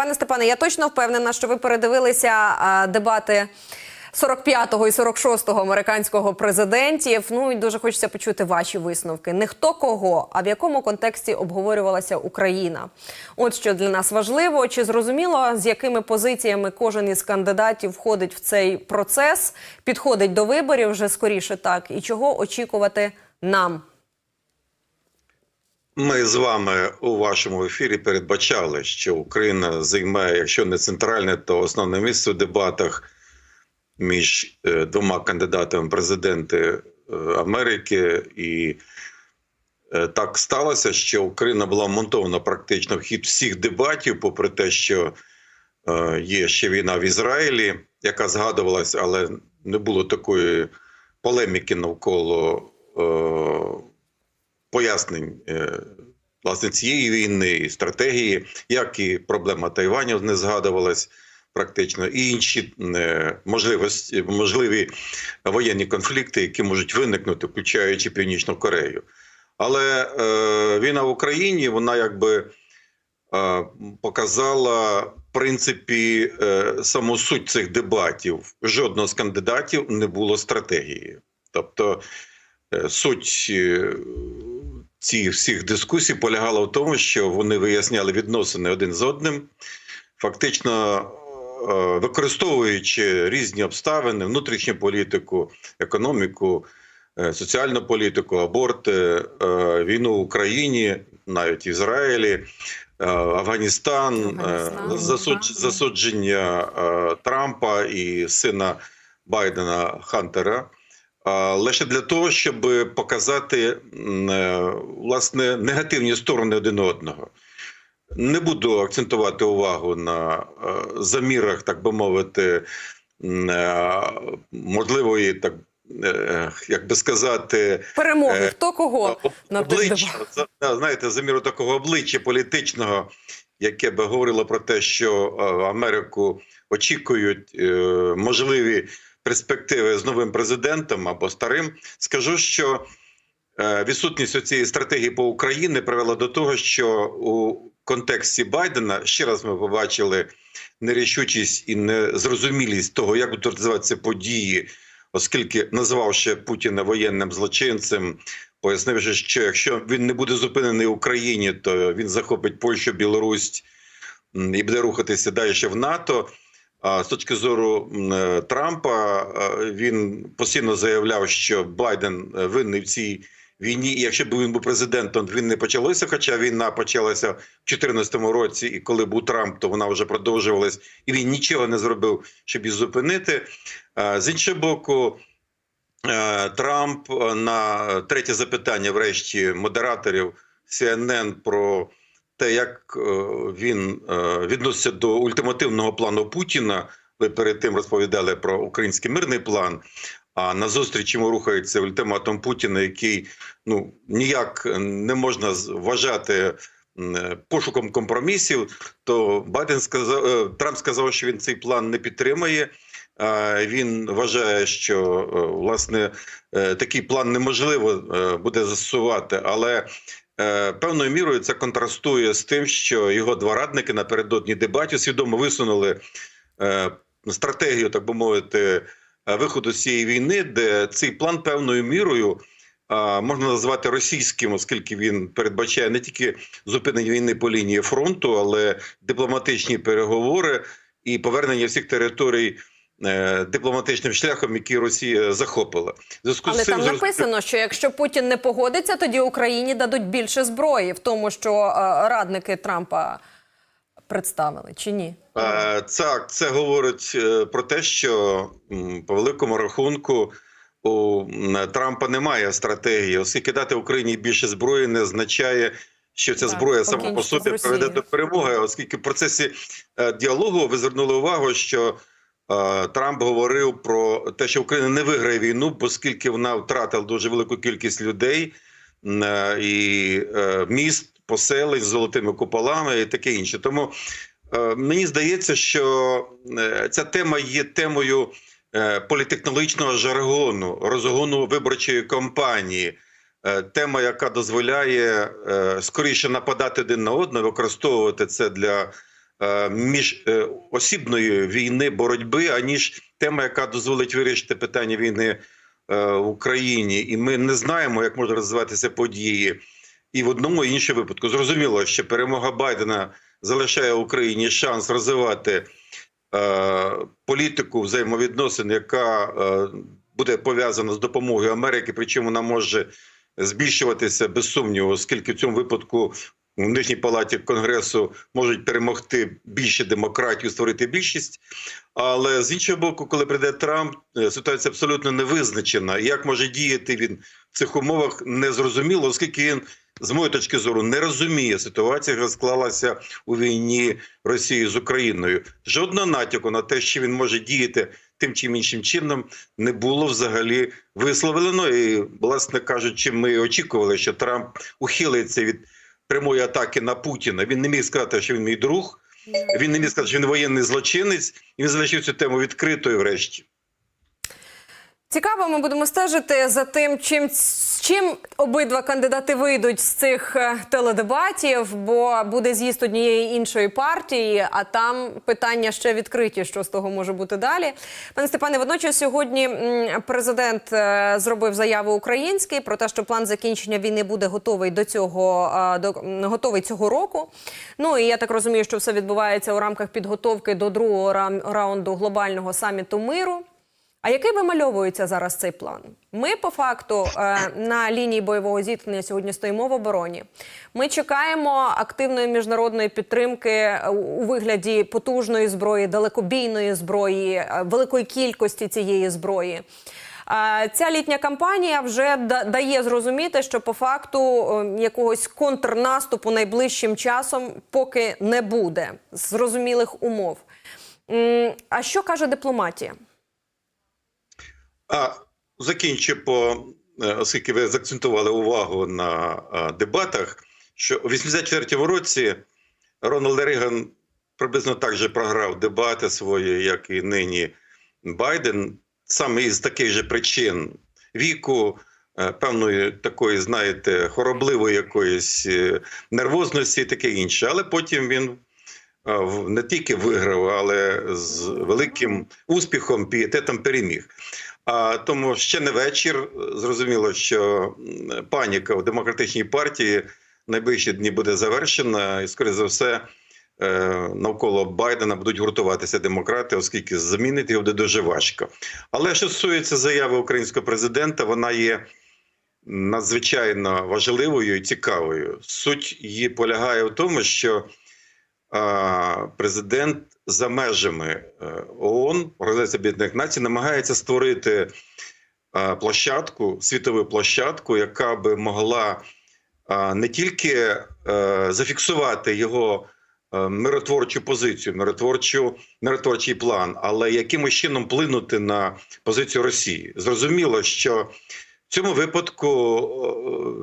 Пане Степане, я точно впевнена, що ви передивилися дебати 45-го і 46-го американського президентів. Ну і дуже хочеться почути ваші висновки. Не хто кого, а в якому контексті обговорювалася Україна. От що для нас важливо, чи зрозуміло, з якими позиціями кожен із кандидатів входить в цей процес, підходить до виборів вже скоріше так, і чого очікувати нам. Ми з вами у вашому ефірі передбачали, що Україна займає, якщо не центральне, то основне місце в дебатах між е, двома кандидатами президенти е, Америки. І е, так сталося, що Україна була вмонтована практично в хід всіх дебатів, попри те, що є ще війна в Ізраїлі, яка згадувалась, але не було такої полеміки навколо. Пояснень е, власне цієї війни і стратегії, як і проблема Тайваню не згадувалась практично, і інші е, можливості, можливі воєнні конфлікти, які можуть виникнути, включаючи Північну Корею. Але е, війна в Україні, вона якби е, показала в принципі е, саму суть цих дебатів. Жодного з кандидатів не було стратегії. Тобто е, суть е, цих всіх дискусій полягала в тому, що вони виясняли відносини один з одним, фактично е, використовуючи різні обставини, внутрішню політику, економіку, е, соціальну політику, аборти, е, війну в Україні, навіть Ізраїлі. Афганістан, Афганістан, засудження Трампа і сина Байдена Хантера лише для того, щоб показати е, власне негативні сторони один одного. Не буду акцентувати увагу на е, замірах, так би мовити, е, можливої, так як би сказати, Перемоги, хто кого на обличчя, за- знаєте, заміру такого обличчя політичного, яке би говорило про те, що Америку очікують можливі перспективи з новим президентом або старим. Скажу, що е, відсутність цієї стратегії по Україні привела до того, що у контексті Байдена ще раз ми побачили нерішучість і незрозумілість того, як будуть розвиватися події, оскільки назвавши Путіна воєнним злочинцем, пояснивши, що якщо він не буде зупинений в Україні, то він захопить Польщу, Білорусь і буде рухатися далі в НАТО. З точки зору е, Трампа е, він постійно заявляв, що Байден е, винний в цій війні. І якщо б він був президентом, він не почалося. Хоча війна почалася в 2014 році, і коли був Трамп, то вона вже продовжувалась, і він нічого не зробив, щоб її зупинити. З іншого боку, Трамп на третє запитання, врешті, модераторів CNN про те, як е, він е, відноситься до ультимативного плану Путіна. Ви перед тим розповідали про український мирний план. А на зустріч йому рухається ультиматум Путіна, який ну ніяк не можна вважати е, пошуком компромісів. То Байден сказав, Трамп сказав, що він цей план не підтримає. Він вважає, що власне такий план неможливо буде застосувати, але певною мірою це контрастує з тим, що його два радники напередодні дебатів свідомо висунули е, стратегію, так би мовити, е, виходу з цієї війни, де цей план певною мірою. Можна назвати російським, оскільки він передбачає не тільки зупинення війни по лінії фронту, але дипломатичні переговори і повернення всіх територій е, дипломатичним шляхом, які Росія захопила. Зв'язку Але з цим там написано, що якщо Путін не погодиться, тоді Україні дадуть більше зброї в тому, що е, радники Трампа представили, чи ні? Е, Так, це говорить е, про те, що по великому рахунку у Трампа немає стратегії, оскільки дати Україні більше зброї не означає, що ця Так, зброя сама по собі приведе до перемоги, оскільки в процесі е, діалогу ви звернули увагу, що е, Трамп говорив про те, що Україна не виграє війну, оскільки вона втратила дуже велику кількість людей е, і е, міст, поселень з золотими куполами і таке інше. Тому Е, Мені здається, що е, ця тема є темою е, політехнологічного жаргону, розгону виборчої кампанії. Е, Тема, яка дозволяє е, скоріше нападати один на одного, використовувати це для е, між е, осібної війни, боротьби, аніж тема, яка дозволить вирішити питання війни е, в Україні. І ми не знаємо, як можуть розвиватися події і в одному і іншому випадку. Зрозуміло, що перемога Байдена залишає Україні шанс розвивати політику взаємовідносин, яка буде пов'язана з допомогою Америки, причому вона може збільшуватися без сумніву, оскільки в цьому випадку в нижній палаті конгресу можуть перемогти більше демократію, створити більшість. Але з іншого боку, коли прийде Трамп, е, ситуація абсолютно не визначена. І Як може діяти він в цих умовах, не зрозуміло, оскільки він. З моєї точки зору не розуміє ситуацію, яка склалася у війні Росії з Україною. Жодного натяку на те, що він може діяти тим чи іншим чином, не було взагалі висловлено. І, власне кажучи, ми очікували, що Трамп ухилиться від прямої атаки на Путіна. Він не міг сказати, що він мій друг. Він не міг сказати, що він воєнний злочинець, і він залишив цю тему відкритою врешті. Цікаво, ми будемо стежити за тим, чим чим обидва кандидати вийдуть з цих е, теледебатів, бо буде з'їзд однієї іншої партії, а там питання ще відкриті, що з того може бути далі. Пане Степане, водночас сьогодні президент е, зробив заяву український про те, що план закінчення війни буде готовий до цього е, до готовий цього року. Ну і я так розумію, що все відбувається у рамках підготовки до другого раунду глобального саміту миру. А який вимальовується зараз цей план? Ми по факту е, на лінії бойового зіткнення сьогодні стоїмо в обороні. Ми чекаємо активної міжнародної підтримки е, у вигляді потужної зброї, далекобійної зброї, е, великої кількості цієї зброї. Ця літня кампанія вже дає зрозуміти, що по факту якогось контрнаступу найближчим часом поки не буде зрозумілих умов. А що каже дипломатія? А закінчу по е, оскільки ви заакцентували увагу на е, дебатах, що у 84-му році Рональд Рейган приблизно так же програв дебати свої, як і нині Байден, саме із таких же причин віку. е, Певної такої, знаєте, хоробливої якоїсь нервозності і таке інше. Але потім він не тільки виграв, але з великим успіхом, пієтетом переміг. А тому ще не вечір. Зрозуміло, що паніка в демократичній партії найближчі дні буде завершена, і скоріше за все. е, Навколо Байдена будуть гуртуватися демократи, оскільки замінити його буде дуже важко. Але що стосується заяви українського президента, вона є надзвичайно важливою і цікавою. Суть її полягає в тому, що президент за межами е, ООН, Організації Об'єднаних Націй, намагається створити площадку, світову площадку, яка би могла не тільки е, зафіксувати його е, миротворчу позицію, миротворчу, миротворчий план, але якимось чином вплинути на позицію Росії. Зрозуміло, що в цьому випадку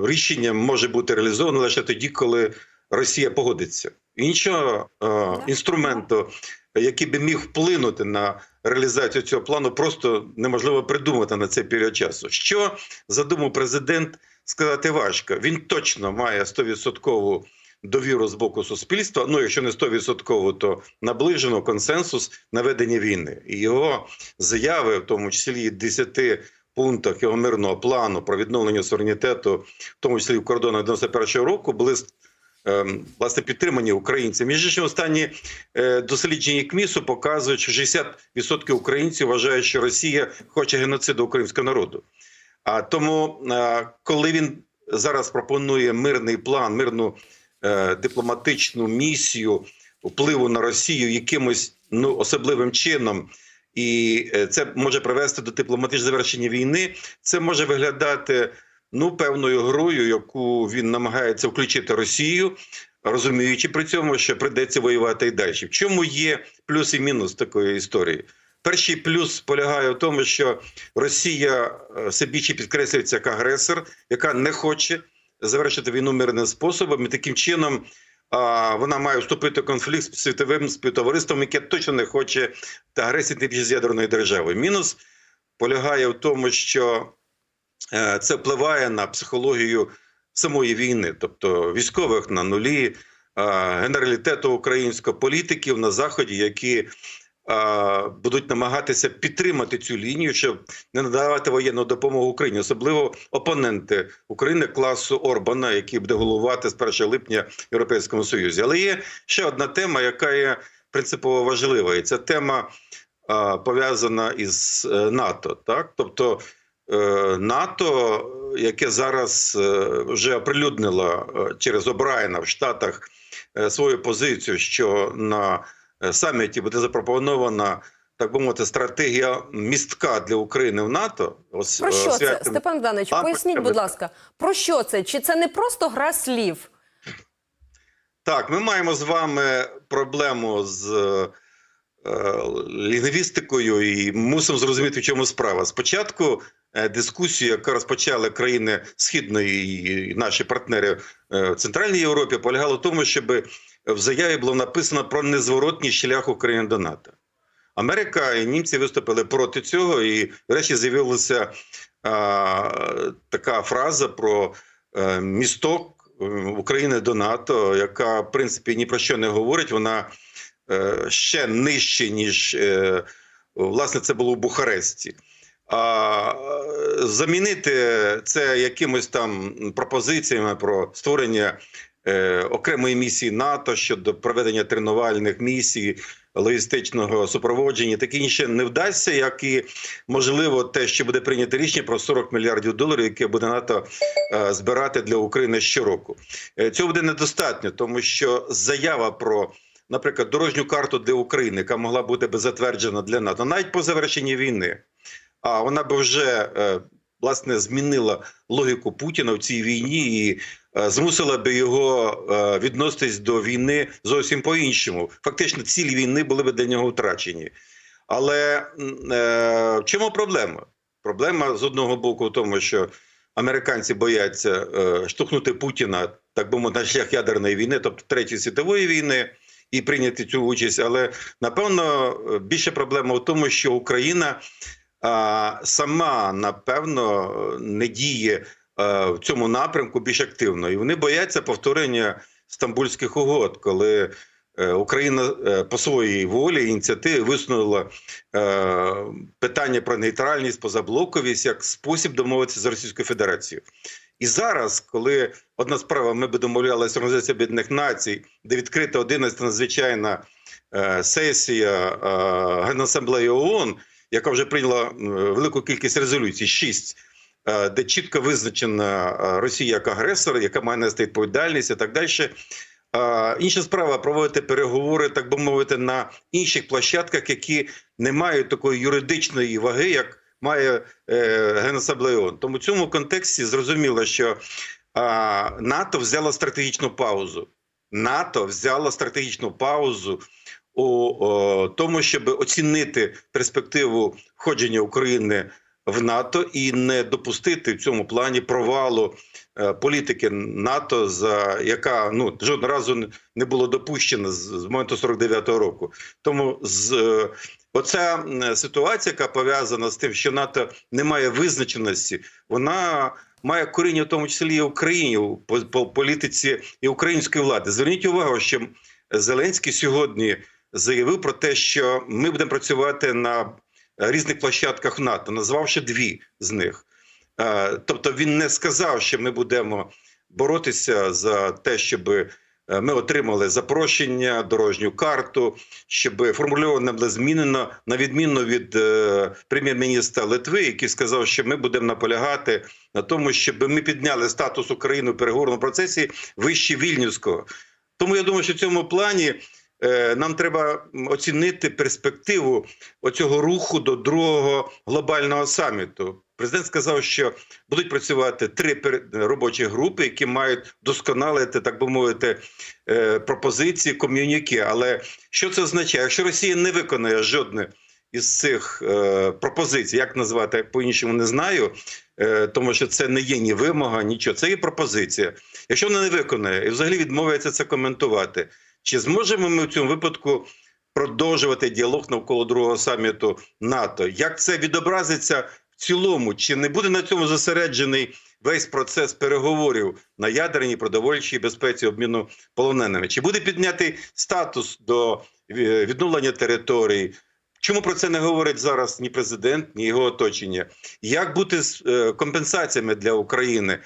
е, рішення може бути реалізовано лише тоді, коли Росія погодиться. Іншого е, інструменту, який би міг вплинути на реалізацію цього плану, просто неможливо придумати на цей період часу. Що задумав президент, сказати важко. Він точно має 100% довіру з боку суспільства. Ну, якщо не 100%, то наближено консенсус на ведення війни. І його заяви, в тому числі 10 пунктах його мирного плану про відновлення суверенітету, в тому числі в кордонах 91-го року, були власне підтримані українцями. Між останні е, дослідження КМІСу показують, що 60% українців вважають, що Росія хоче геноциду українського народу. А тому, е, коли він зараз пропонує мирний план, мирну е, дипломатичну місію впливу на Росію якимось ну особливим чином. І це може привести до дипломатичного завершення війни. Це може виглядати ну певною грою, яку він намагається включити Росію, розуміючи при цьому, що прийдеться воювати і далі. В чому є плюс і мінус такої історії? Перший плюс полягає в тому, що Росія е, все більше підкреслюється як агресор, яка не хоче завершити війну мирним способом, і таким чином а, вона має вступити в конфлікт з світовим співтовариством, яке точно не хоче агресії тим з ядерною державою. Мінус полягає в тому, що це впливає на психологію самої війни, тобто військових на нулі, генералітету українського політиків на заході, які е, будуть намагатися підтримати цю лінію, щоб не надавати воєнну допомогу Україні, особливо опоненти України класу Орбана, який буде головувати з 1 липня Європейському Союзі. Але є ще одна тема, яка є принципово важлива, і це тема е, пов'язана із е, НАТО. Так, тобто е, НАТО, яке зараз е, вже оприлюднило е, через Обрайна в Штатах е, свою позицію, що на е, саміті буде запропонована. Так би мовити, стратегія містка для України в НАТО. Ось Про е, що це, Степан Богданович? А, Поясніть, будь ласка, про що це? Чи це не просто гра слів? Так, ми маємо з вами проблему з е, лінгвістикою і мусимо зрозуміти, в чому справа. Спочатку е, дискусію, яку розпочали країни Східної і наші партнери е, в Центральній Європі, полягала в тому, щоб в заяві було написано про незворотній шлях України до НАТО. Америка і німці виступили проти цього, і врешті з'явилася е, така фраза про е, місток е, України до НАТО, яка в принципі ні про що не говорить. Вона е, ще нижче, ніж е, власне це було в Бухаресті. А е, замінити це якимось там пропозиціями про створення е, окремої місії НАТО щодо проведення тренувальних місій, логістичного супроводження, таке інше не вдасться, як і можливо те, що буде прийнято рішення про 40 мільярдів доларів, яке буде НАТО е, збирати для України щороку. Е, Цього буде недостатньо, тому що заява про, наприклад, дорожню карту для України, яка могла бути би затверджена для НАТО, навіть по завершенні війни, а вона би вже е, власне змінила логіку Путіна в цій війні і е, змусила би його е, відноситись до війни зовсім по-іншому. Фактично, цілі війни були б для нього втрачені. Але в чому проблема? Проблема з одного боку в тому, що американці бояться штовхнути Путіна, так би мовити, на шлях ядерної війни, тобто Третьої світової війни, і прийняти цю участь. Але напевно більше проблема в тому, що Україна сама напевно не діє е, в цьому напрямку більш активно, і вони бояться повторення стамбульських угод, коли е, Україна е, по своїй волі ініціативі висунула питання про нейтральність, позаблоковість як спосіб домовитися з Російською Федерацією. І зараз, коли одна справа, ми би домовлялися Організації Об'єднаних Націй, де відкрита 11 надзвичайна сесія Генасамблеї ООН, яка вже прийняла е, велику кількість резолюцій, шість, е, де чітко визначена е, Росія як агресор, яка має нести відповідальність і так далі. Інша справа проводити переговори, так би мовити, на інших площадках, які не мають такої юридичної ваги, як має Генасамблея ООН. Тому в цьому контексті зрозуміло, що НАТО взяло стратегічну паузу. НАТО взяло стратегічну паузу у тому, щоб оцінити перспективу входження України в НАТО і не допустити в цьому плані провалу е, політики НАТО, за яка ну жодного разу не- було допущено з, моменту 49-го року. Тому з е, оця ситуація, яка пов'язана з тим, що НАТО не має визначеності, вона має коріння в тому числі і Україні по, по політиці і української влади. Зверніть увагу, що Зеленський сьогодні заявив про те, що ми будемо працювати на різних площадках НАТО, назвавши дві з них. Е, Тобто він не сказав, що ми будемо боротися за те, щоб е, ми отримали запрошення, дорожню карту, щоб формульовано було змінено на відміну від е, прем'єр-міністра Литви, який сказав, що ми будемо наполягати на тому, щоб ми підняли статус України в переговорному процесі вище Вільнюського. Тому я думаю, що в цьому плані нам треба оцінити перспективу оцього руху до другого глобального саміту. Президент сказав, що будуть працювати три робочі групи, які мають досконалити, так би мовити, е, пропозиції, ком'юніки. Але що це означає? Якщо Росія не виконає жодне із цих е, пропозицій, як назвати по-іншому, не знаю, е, тому що це не є ні вимога, нічого. Це є пропозиція. Якщо вона не виконає і взагалі відмовляється це коментувати, чи зможемо ми в цьому випадку продовжувати діалог навколо другого саміту НАТО? Як це відобразиться в цілому? Чи не буде на цьому зосереджений весь процес переговорів на ядерній продовольчій безпеці обміну полоненими? Чи буде піднятий статус до е, відновлення територій? Чому про це не говорить зараз ні президент, ні його оточення? Як бути з е, компенсаціями для України,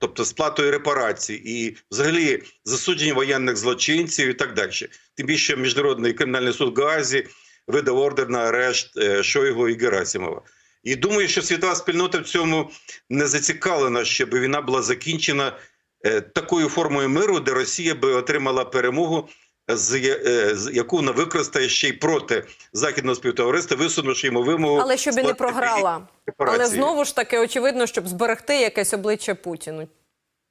тобто сплатою репарацій і взагалі засудження воєнних злочинців і так далі? Тим більше міжнародний кримінальний суд в Гаазі видав ордер на арешт е, Шойгу і Герасимова. І думаю, що світова спільнота в цьому не зацікавлена, щоб війна була закінчена е, такою формою миру, де Росія би отримала перемогу, з, е, з яку вона використає ще й проти західного співтовариства, висунувши йому вимогу. Але щоб і не програла. Але знову ж таки очевидно, щоб зберегти якесь обличчя Путіну.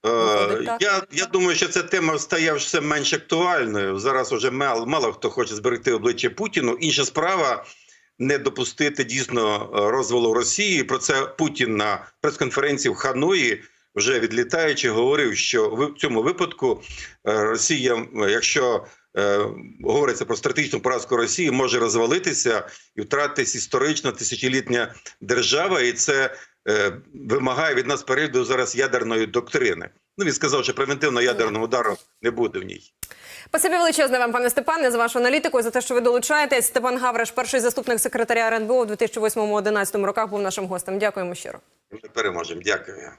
Е, Я, я думаю, що ця тема стає все менш актуальною. Зараз вже мало, мало хто хоче зберегти обличчя Путіну. Інша справа не допустити дійсно розвалу Росії. Про це Путін на прес-конференції в Ханої. Вже відлітаючи, говорив, що в цьому випадку е, Росія, якщо говориться про стратегічну поразку Росії, може розвалитися і втратитись історична тисячолітня держава, і це е, вимагає від нас перегляду зараз ядерної доктрини. Ну він сказав, що превентивного ядерного удару не буде в ній. Спасибі величезне вам, пане Степане, за вашу аналітику, за те, що ви долучаєтесь. Степан Гавриш, перший заступник секретаря РНБО у 2008-2011 роках, був нашим гостем. Дякуємо щиро. Ми переможемо. Дякую.